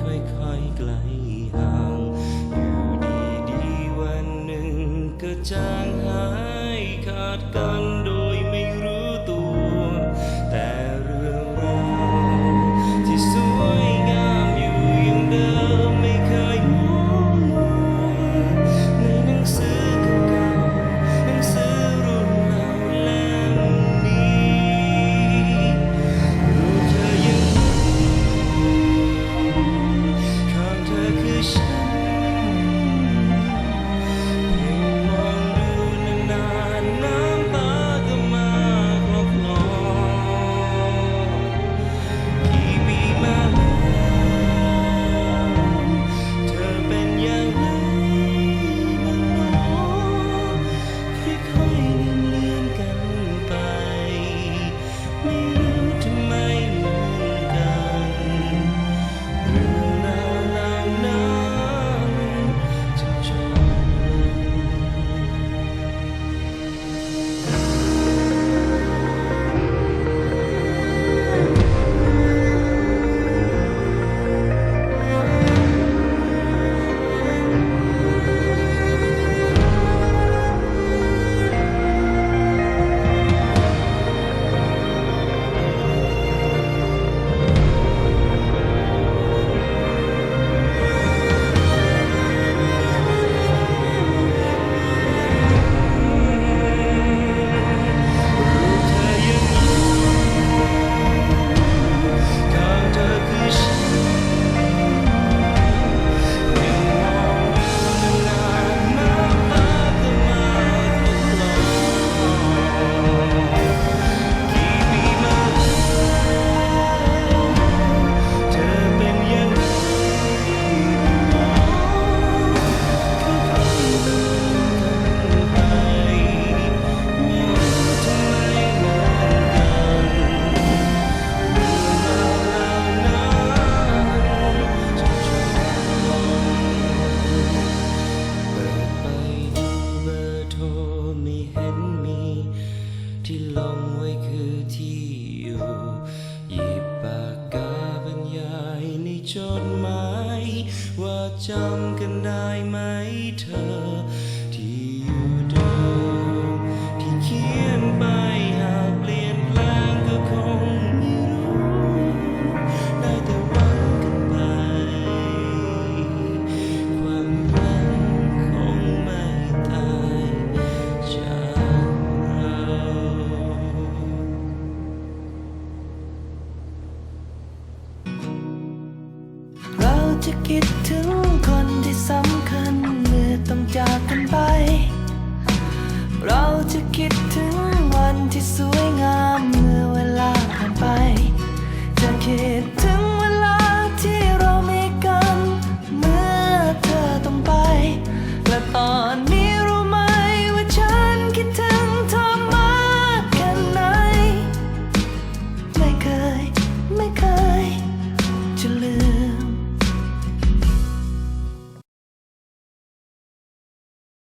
ค่อยๆไกลห่าง อยู่ดีๆวันหนึ่งก็จางหายขาดกัน จดหมาย ว่าจำกันได้ไหม จะคิดถึงคนที่สำ